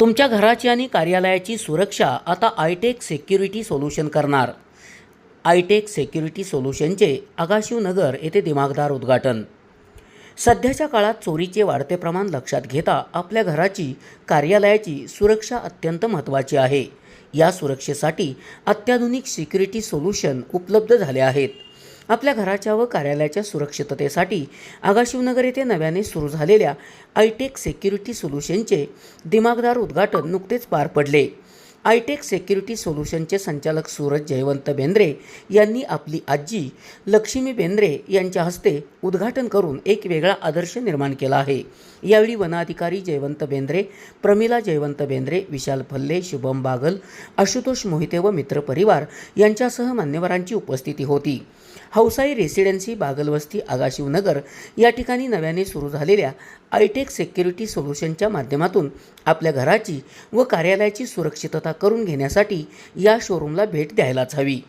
तुमच्या घराची आणि कार्यालयाची सुरक्षा आता आयटेक सेक्युरिटी सोल्युशन करणार. आयटेक सेक्युरिटी सोल्युशनचे आगाशिवनगर येथे दिमागदार उद्घाटन. सध्याच्या काळात चोरीचे वाढते प्रमाण लक्षात घेता आपल्या घराची कार्यालयाची सुरक्षा अत्यंत महत्त्वाची आहे. या सुरक्षेसाठी अत्याधुनिक सिक्युरिटी सोल्युशन उपलब्ध झाले आहेत. आपल्या घराच्या व कार्यालयाच्या सुरक्षिततेसाठी आगाशिवनगर येथे नव्याने सुरू झालेल्या आयटेक सेक्युरिटी सोल्युशनचे दिमागदार उद्घाटन नुकतेच पार पडले. आयटेक सेक्युरिटी सोल्युशनचे संचालक सूरज जयवंत बेंद्रे यांनी आपली आजी लक्ष्मी बेंद्रे यांच्या हस्ते उद्घाटन करून एक वेगळा आदर्श निर्माण केला आहे. यावेळी वनाधिकारी जयवंत बेंद्रे प्रमिला जयवंत बेंद्रे विशाल फल्ले शुभम बागल आशुतोष मोहिते व मित्रपरिवार यांच्यासह मान्यवरांची उपस्थिती होती. हौसाई रेसिडेन्सी बागलवस्ती आगाशिवनगर या ठिकाणी नव्याने सुरू झालेल्या आयटेक सेक्युरिटी सोल्युशनच्या माध्यमातून आपल्या घराची व कार्यालयाची सुरक्षितता करून घेण्यासाठी या शोरूमला भेट द्यायलाच हवी.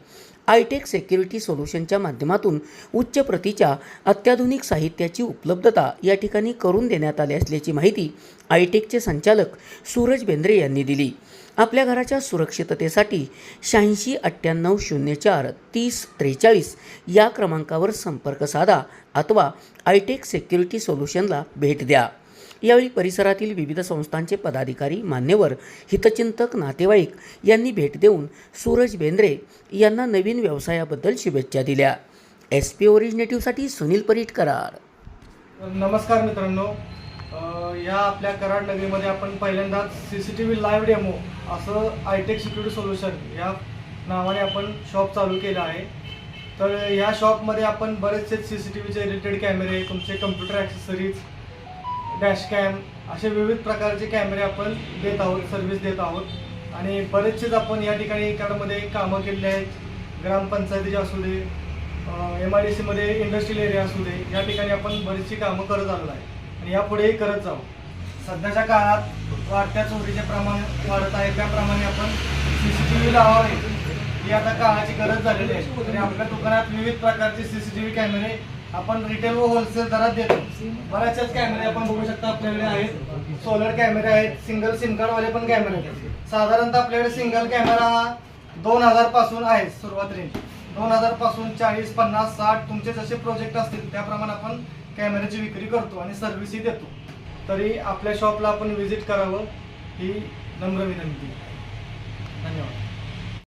आयटेक सेक्युरिटी सोल्युशनच्या माध्यमातून उच्च प्रतीच्या अत्याधुनिक साहित्याची उपलब्धता या ठिकाणी करून देण्यात आली असल्याची माहिती आयटेकचे संचालक सूरज बेंद्रे यांनी दिली. आपल्या घराच्या सुरक्षिततेसाठी शहाऐंशी अठ्ठ्याण्णव शून्य चार तीस त्रेचाळीस या क्रमांकावर संपर्क साधा अथवा आयटेक सेक्युरिटी सोल्युशनला भेट द्या. यावेळी परिसरातील विविध संस्थांचे पदाधिकारी मान्यवर हितचिंतक नातेवाईक यांनी भेट देऊन सूरज बेंद्रे यांना नवीन व्यवसायाबद्दल शुभेच्छा दिल्या. एस पी ओरिजिनेटिव्हसाठी सुनील परीटकरार. नमस्कार मित्रांनो. या आपल्या कराड नगरीमध्ये आपण पहिल्यांदाच C C T V live demo असं आयटेक सिक्युरिटी सोल्युशन या नावाने आपण शॉप चालू केलं आहे. तर या शॉपमध्ये आपण बरेचसे सी सी टी व्हीचे रिलेटेड कॅमेरे तुमचे कम्प्युटर ॲक्सेसरीज डॅश कॅम असे विविध प्रकारचे कॅमेरे आपण देत आहोत सर्व्हिस देत आहोत. आणि बरेचसेच आपण या ठिकाणी कराडमध्ये कामं केलेली आहेत. ग्रामपंचायतीचे असू दे एम आय डी सीमध्ये इंडस्ट्रियल एरिया असू दे या ठिकाणी आपण बरीचशी कामं करत आलो आहे. आणि यापुढेही करत जाऊ. सध्याच्या काळात वाढत्या चोरीचे प्रमाण वाढत आहे. त्याप्रमाणे आपण सी सी टी व्ही लावावे. ही आता काळाची गरज झालेली आहे. आणि आपल्या दुकानात विविध प्रकारचे सी सी टी व्ही कॅमेरे आपण रिटेल व होलसेल दरात देतो. बऱ्याचशाच कॅमेरे आपण बघू शकता आपल्याकडे आहेत. सोलर कॅमेरे आहेत सिंगल सिम कार्डवाले पण कॅमेरे आहेत. साधारणतः आपल्याकडे सिंगल कॅमेरा हा दोन हजारपासून आहे सुरुवात रेंज दोन हजारपासून चाळीस पन्नास साठ तुमचे जसे प्रोजेक्ट असतील त्याप्रमाणे आपण कॅमेऱ्याची विक्री करतो आणि सर्व्हिसही देतो. तरी आपल्या शॉपला आपण व्हिजिट करावं ही नम्र विनंती. धन्यवाद.